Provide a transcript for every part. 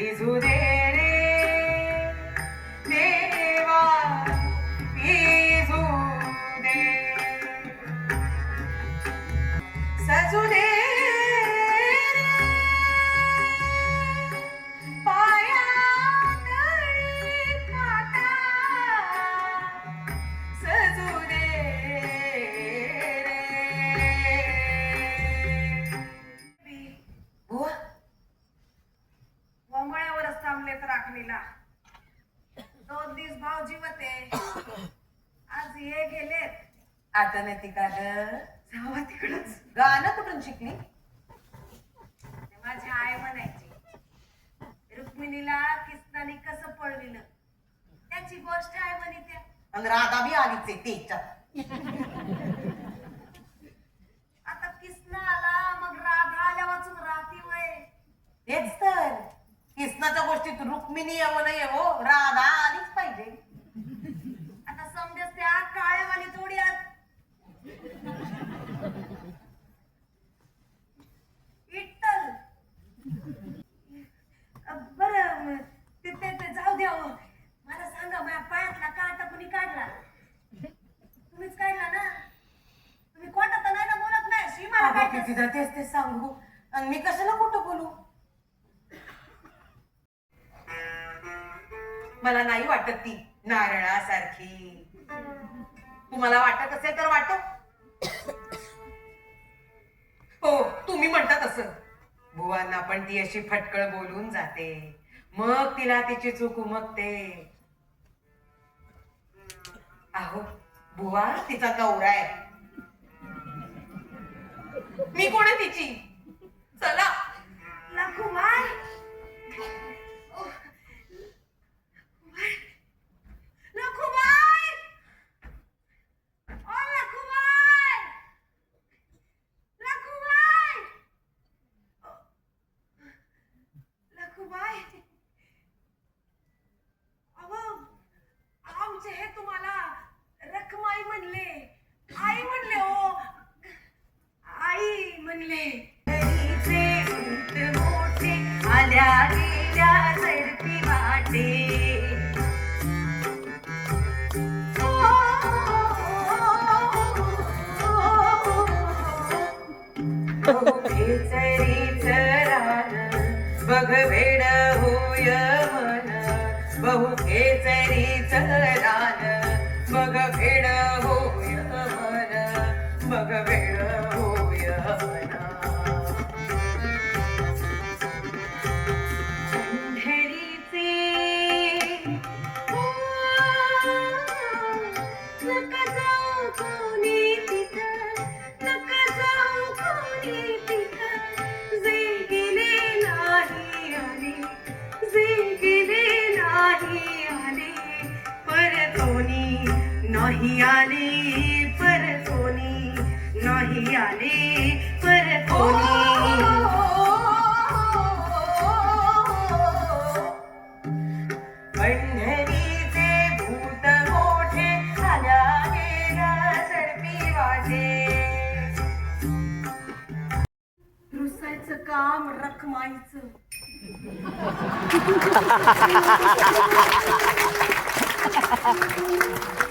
Jesus. थांबलेत दोन दिवस भाव होते आज हे गेलेत. आता नाही ती का जावा तिकडच गाणं कुठून शिकली? माझी आई म्हणायची. रुक्मिणीला किसनाने कसं पळविलं? त्याची गोष्ट आहे म्हणे त्या. आणि राधा बी आलीच आहे त्याच्यात आता किसना आला मग राधा आल्या वाचून राहती वय तेच तर कृष्णाच्या गोष्टीत रुक्मिणी यावं नाही हो. राधा आलीच पाहिजे. आता समजेस त्या काळ्यावाली थोडी आत विठ्ठल बरं ते ते ते जाऊ द्या हो. मला सांगा माझ्या पायातला काटा कुणी काढला? तुम्हीच काढला ना? तुम्ही तर नाही ना बोलत नाही. अशी मला काय कितीदा तेच ते सांगू? आणि मी कशाला खोटं बोलू? मला नाही वाटत ती नारळासारखी. तुम्हाला वाटत असेल तर वाटो. हो तुम्ही म्हणता तसं बुवांना पण ती अशी फटकळ बोलून जाते. मग तिला तिची चूक उमगते. अहो बुवा तिचा नवरा आहे. मी कोण आहे तिची? चला. लखुबाई बघ वेड होय मन बहुकेसरीच रान बघ वेड होय मन बघ भेड होय मन पंढरीचे नाही पर कोणी नाही आले परतोनी पंढरीचे भूत मोठे आल्या गेल्या झडपी वाटे रुसायचं काम रखमाईचं. देवी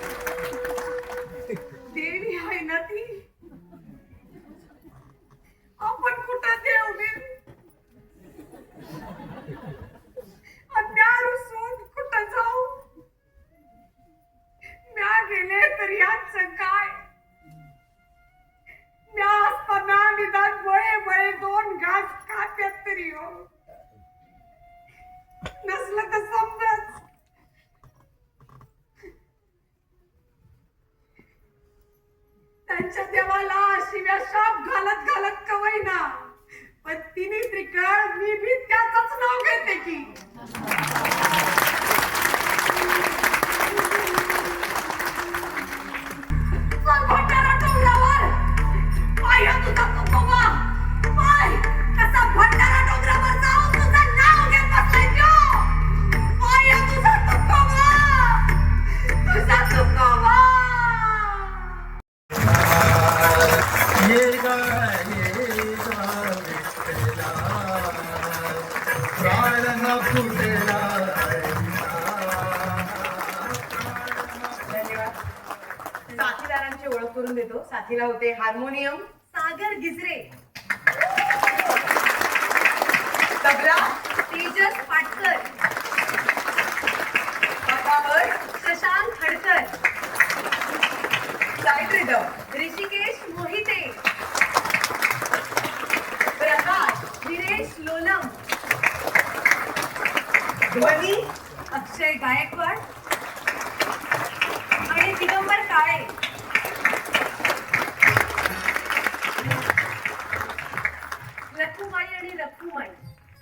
आज खात्यात तरी हो. नसलं तर समजाच त्यांच्या देवाला शिव्या शाप घालत घालत कवईना पण तिने त्रिकळ मी भी त्याच नाव घेते की. साथीदारांची ओळख करून देतो. साथीला होते हार्मोनियम सागर गिजरे तबला तेजस पाटकर. पप्पावर शशांक खडकर. Side rhythm. ध्वनी अक्षय गायकवाड आणि दिगंबर काळे. रखुमाई आणि रखुमाई.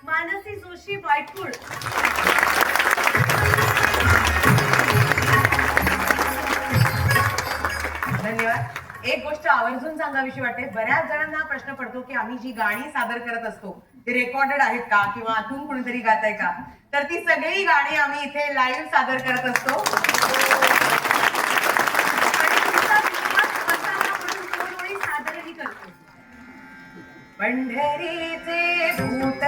मानसी जोशी वायकुळ धन्यवाद. एक गोष्ट आवर्जून सांगावीशी वाटते. बऱ्याच जणांना प्रश्न पडतो की आम्ही जी गाणी सादर करत असतो ती रेकॉर्डेड आहेत का? किंवा आतून कोणीतरी गात आहे का? तर ती सगळी गाणी आम्ही इथे लाईव्ह सादर करत असतो. सादरही करतो. पंढरीचे भूत